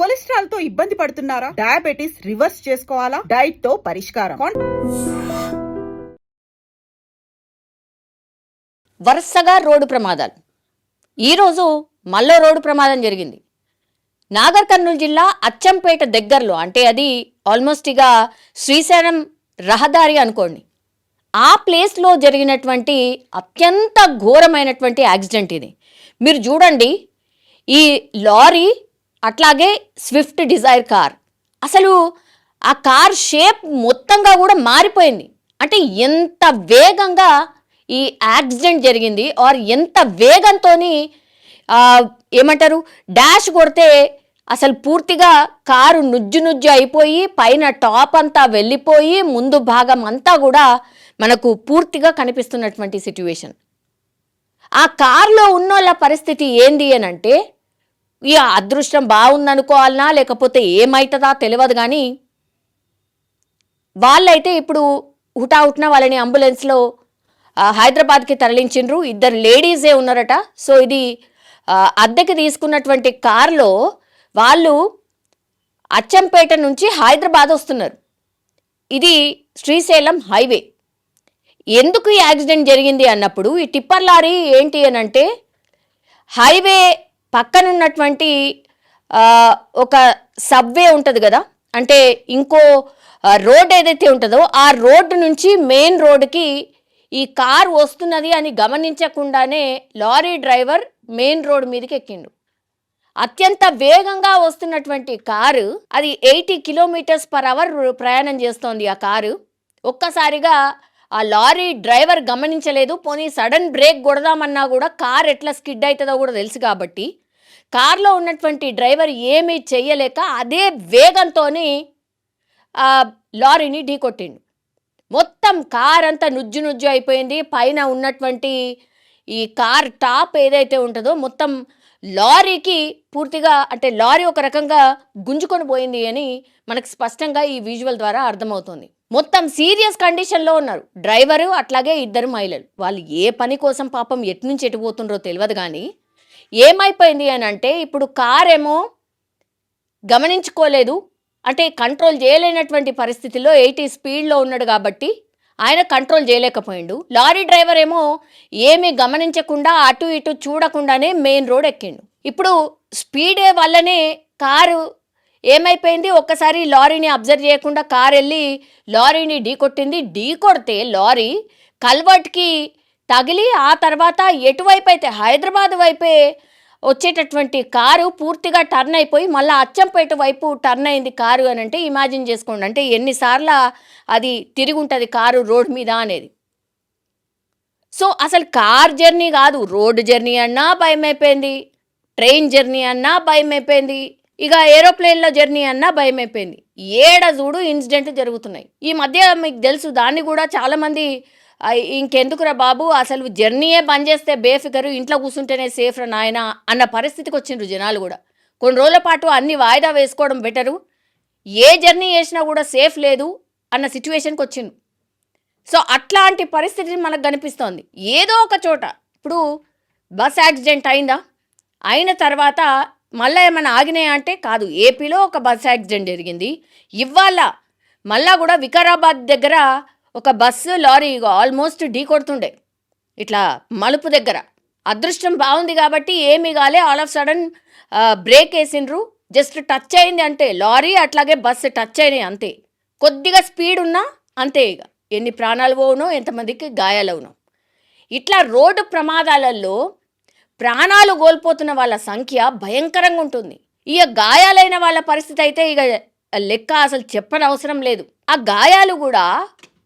కొలెస్ట్రాల్తో ఇబ్బంది పడుతున్నారా? Diabetes reverse చేసుకోవాలా? డైట్తో పరిష్కారం. వరుసగా రోడ్డు ప్రమాదాలు. ఈరోజు మల్లో రోడ్డు ప్రమాదం జరిగింది. నాగర్ కర్నూలు జిల్లా అచ్చంపేట దగ్గరలో అంటే అది ఆల్మోస్ట్ ఇక శ్రీశైలం రహదారి అనుకోండి. ఆ ప్లేస్లో జరిగినటువంటి అత్యంత ఘోరమైనటువంటి యాక్సిడెంట్ ఇది. మీరు చూడండి ఈ లారీ అట్లాగే స్విఫ్ట్ డిజైర్ కార్ అసలు ఆ కార్ షేప్ మొత్తంగా కూడా మారిపోయింది. అంటే ఎంత వేగంగా ఈ యాక్సిడెంట్ జరిగింది ఆర్ ఎంత వేగంతో ఏమంటారు డాష్ కొడితే అసలు పూర్తిగా కారు నుజ్జు నుజ్జు అయిపోయి పైన టాప్ అంతా వెళ్ళిపోయి ముందు భాగం అంతా కూడా మనకు పూర్తిగా కనిపిస్తున్నటువంటి సిట్యువేషన్ ఆ కార్లో ఉన్నోళ్ళ పరిస్థితి ఏంది అని అంటే ఇక అదృష్టం బాగుందనుకోవాలనా లేకపోతే ఏమవుతుందా తెలియదు కానీ వాళ్ళైతే ఇప్పుడు హుటాహుటిన వాళ్ళని అంబులెన్స్లో హైదరాబాద్కి తరలించిండ్రు. ఇద్దరు లేడీసే ఉన్నారట. సో ఇది అద్దెకి తీసుకున్నటువంటి కారులో వాళ్ళు అచ్చంపేట నుంచి హైదరాబాద్ వస్తున్నారు. ఇది శ్రీశైలం హైవే. ఎందుకు ఈ యాక్సిడెంట్ జరిగింది అన్నప్పుడు ఈ టిప్పర్ లారీ ఏంటి అని అంటే హైవే పక్కనున్నటువంటి ఒక సబ్వే ఉంటుంది కదా? అంటే ఇంకో రోడ్ ఏదైతే ఉంటుందో ఆ రోడ్డు నుంచి మెయిన్ రోడ్డుకి ఈ కార్ వస్తున్నది అని గమనించకుండానే లారీ డ్రైవర్ మెయిన్ రోడ్ మీదకి ఎక్కిండు అత్యంత వేగంగా వస్తున్నటువంటి కారు అది ఎయిటీ కిలోమీటర్స్ పర్ అవర్ ప్రయాణం చేస్తోంది ఆ కారు. ఒక్కసారిగా ఆ లారీ డ్రైవర్ గమనించలేదు. పోనీ సడన్ బ్రేక్ కొడదామన్నా కూడా కార్ ఎట్లా స్కిడ్ అవుతుందో కూడా తెలుసు కాబట్టి కార్లో ఉన్నటువంటి డ్రైవర్ ఏమీ చెయ్యలేక అదే వేగంతో లారీని లారీని ఢీకొట్టిండు. మొత్తం కార్ అంతా నుజ్జు నుజ్జు అయిపోయింది. పైన ఉన్నటువంటి ఈ కార్ టాప్ ఏదైతే ఉంటుందో మొత్తం లారీకి పూర్తిగా అంటే లారీ ఒక రకంగా గుంజుకొని పోయింది అని మనకు స్పష్టంగా ఈ విజువల్ ద్వారా అర్థమవుతుంది. మొత్తం సీరియస్ కండిషన్లో ఉన్నారు. డ్రైవరు అట్లాగే ఇద్దరు మహిళలు. వాళ్ళు ఏ పని కోసం పాపం ఎటు నుంచి ఎటు పోతుండ్రో తెలియదు కానీ ఏమైపోయింది అని అంటే ఇప్పుడు కారేమో ఏమో గమనించుకోలేదు అంటే కంట్రోల్ చేయలేనటువంటి పరిస్థితిలో ఎయిటీ స్పీడ్లో ఉన్నాడు కాబట్టి ఆయన కంట్రోల్ చేయలేకపోయిండు. లారీ డ్రైవర్ ఏమో ఏమీ గమనించకుండా అటు ఇటు చూడకుండానే మెయిన్ రోడ్ ఎక్కిండు. ఇప్పుడు స్పీడే వల్లనే కారు ఏమైపోయింది? ఒక్కసారి లారీని అబ్జర్వ్ చేయకుండా కారు వెళ్ళి లారీని ఢీ కొట్టింది. ఢీ కొడితే లారీ కల్వర్ట్కి తగిలి ఆ తర్వాత ఎటువైపు అయితే హైదరాబాద్ వైపే వచ్చేటటువంటి కారు పూర్తిగా టర్న్ అయిపోయి మళ్ళీ అచ్చంపేట వైపు టర్న్ అయింది కారు అని అంటే ఇమాజిన్ చేసుకోండి. అంటే ఎన్నిసార్లు అది తిరిగి ఉంటుంది కారు రోడ్ మీద అనేది. సో అసలు కార్ జర్నీ కాదు రోడ్ జర్నీ అన్నా భయం అయిపోయింది ట్రైన్ జర్నీ అన్నా భయం అయిపోయింది ఇక ఏరోప్లేన్లో జర్నీ అన్నా భయం అయిపోయింది ఏడ చూడు ఇన్సిడెంట్ జరుగుతున్నాయి. ఈ మధ్య మీకు తెలుసు దాన్ని కూడా చాలామంది ఇంకెందుకురా బాబు? అసలు జర్నీయే బంద్ చేస్తే బేఫికరు ఇంట్లో కూర్చుంటేనే సేఫ్ రా నాయన అన్న పరిస్థితికి వచ్చిండ్రు జనాలు కూడా. కొన్ని రోజుల పాటు అన్ని వాయిదా వేసుకోవడం బెటరు. ఏ జర్నీ చేసినా కూడా సేఫ్ లేదు అన్న సిచ్యువేషన్కి వచ్చిండు సో అట్లాంటి పరిస్థితి మనకు కనిపిస్తోంది. ఏదో ఒక చోట. ఇప్పుడు బస్ యాక్సిడెంట్ అయిందా? అయిన తర్వాత మళ్ళీ ఏమైనా ఆగినాయా అంటే కాదు. ఏపీలో ఒక బస్ యాక్సిడెంట్ జరిగింది. ఇవాళ మళ్ళా కూడా వికారాబాద్ దగ్గర ఒక బస్సు లారీ ఆల్మోస్ట్ ఢీ కొడుతుండే. ఇట్లా మలుపు దగ్గర. అదృష్టం బాగుంది కాబట్టి ఏమీ కాలే. ఆల్ ఆఫ్ సడన్ బ్రేక్ వేసిండ్రు. జస్ట్ టచ్ అయింది అంటే లారీ అట్లాగే బస్సు టచ్ అయినాయి అంతే. కొద్దిగా స్పీడ్ ఉన్నా అంతే ఇక. ఎన్ని ప్రాణాలు పోవునో ఎంతమందికి గాయాలవునో. ఇట్లా రోడ్డు ప్రమాదాలలో ప్రాణాలు కోల్పోతున్న వాళ్ళ సంఖ్య భయంకరంగా ఉంటుంది. ఇక గాయాలైన వాళ్ళ పరిస్థితి అయితే ఇక లెక్క అసలు చెప్పనవసరం లేదు. ఆ గాయాలు కూడా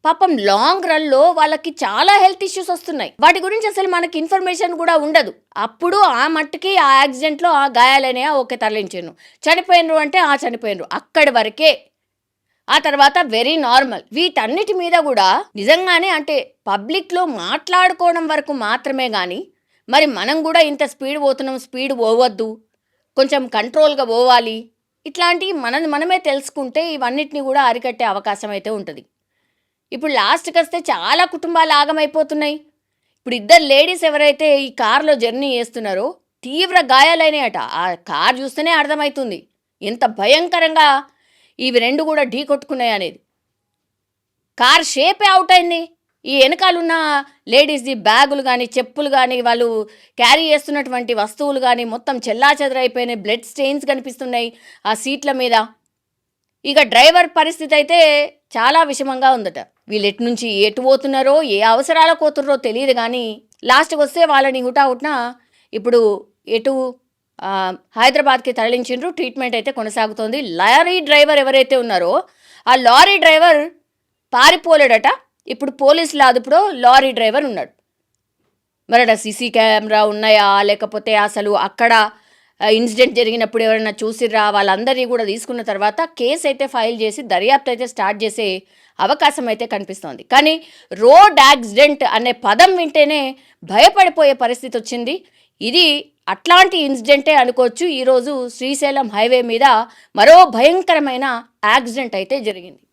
పాపం లాంగ్ రన్లో వాళ్ళకి చాలా హెల్త్ ఇష్యూస్ వస్తున్నాయి. వాటి గురించి అసలు మనకి ఇన్ఫర్మేషన్ కూడా ఉండదు. అప్పుడు ఆ మట్టుకి ఆ యాక్సిడెంట్లో ఆ గాయాలనే ఓకే తరలించాను చనిపోయినరు అంటే ఆ చనిపోయినరు. అక్కడి వరకే. ఆ తర్వాత వెరీ నార్మల్ వీటన్నిటి మీద కూడా నిజంగానే అంటే పబ్లిక్లో మాట్లాడుకోవడం వరకు మాత్రమే కానీ మరి మనం కూడా ఇంత స్పీడ్ పోతున్నాం స్పీడ్ పోవద్దు కొంచెం కంట్రోల్గా పోవాలి ఇట్లాంటివి మనది మనమే తెలుసుకుంటే ఇవన్నిటిని కూడా అరికట్టే అవకాశం అయితే ఉంటుంది. ఇప్పుడు లాస్ట్కి వస్తే చాలా కుటుంబాలు ఆగమైపోతున్నాయి. ఇప్పుడు ఇద్దరు లేడీస్ ఎవరైతే ఈ కారులో జర్నీ చేస్తున్నారో తీవ్ర గాయాలైనాయట. ఆ కార్ చూస్తేనే అర్థమవుతుంది ఎంత భయంకరంగా ఇవి రెండు కూడా ఢీ కొట్టుకున్నాయి అనేది. కార్ షేపే అవుట్ అయింది. ఈ వెనకాలన్న లేడీస్ది బ్యాగులు కానీ చెప్పులు కానీ వాళ్ళు క్యారీ చేస్తున్నటువంటి వస్తువులు కానీ మొత్తం చెల్లా చెదరైపోయినాయి బ్లడ్ స్టెయిన్స్ కనిపిస్తున్నాయి ఆ సీట్ల మీద. ఇక డ్రైవర్ పరిస్థితి అయితే చాలా విషమంగా ఉందట. వీళ్ళు ఎటు నుంచి ఎటు పోతున్నారో ఏ అవసరాలకు పోతున్నారో తెలియదు కానీ లాస్ట్కి వస్తే వాళ్ళని హుటాహుట్న ఇప్పుడు ఎటు హైదరాబాద్కి తరలించిండ్రు. ట్రీట్మెంట్ అయితే కొనసాగుతోంది. లారీ డ్రైవర్ ఎవరైతే ఉన్నారో ఆ లారీ డ్రైవర్ పారిపోలేడట. ఇప్పుడు పోలీసుల అదుపులో లారీ డ్రైవర్ ఉన్నాడు. మరి సీసీ కెమెరా ఉన్నాయా? లేకపోతే అసలు అక్కడ ఇన్సిడెంట్ జరిగినప్పుడు ఎవరైనా చూసిర్రా? వాళ్ళందరినీ కూడా తీసుకున్న తర్వాత కేసు అయితే ఫైల్ చేసి దర్యాప్తు అయితే స్టార్ట్ చేసే అవకాశం అయితే కనిపిస్తోంది. కానీ రోడ్ యాక్సిడెంట్ అనే పదం వింటేనే భయపడిపోయే పరిస్థితి వచ్చింది. ఇది అట్లాంటి ఇన్సిడెంటే అనుకోవచ్చు. ఈరోజు శ్రీశైలం హైవే మీద మరో భయంకరమైన యాక్సిడెంట్ అయితే జరిగింది.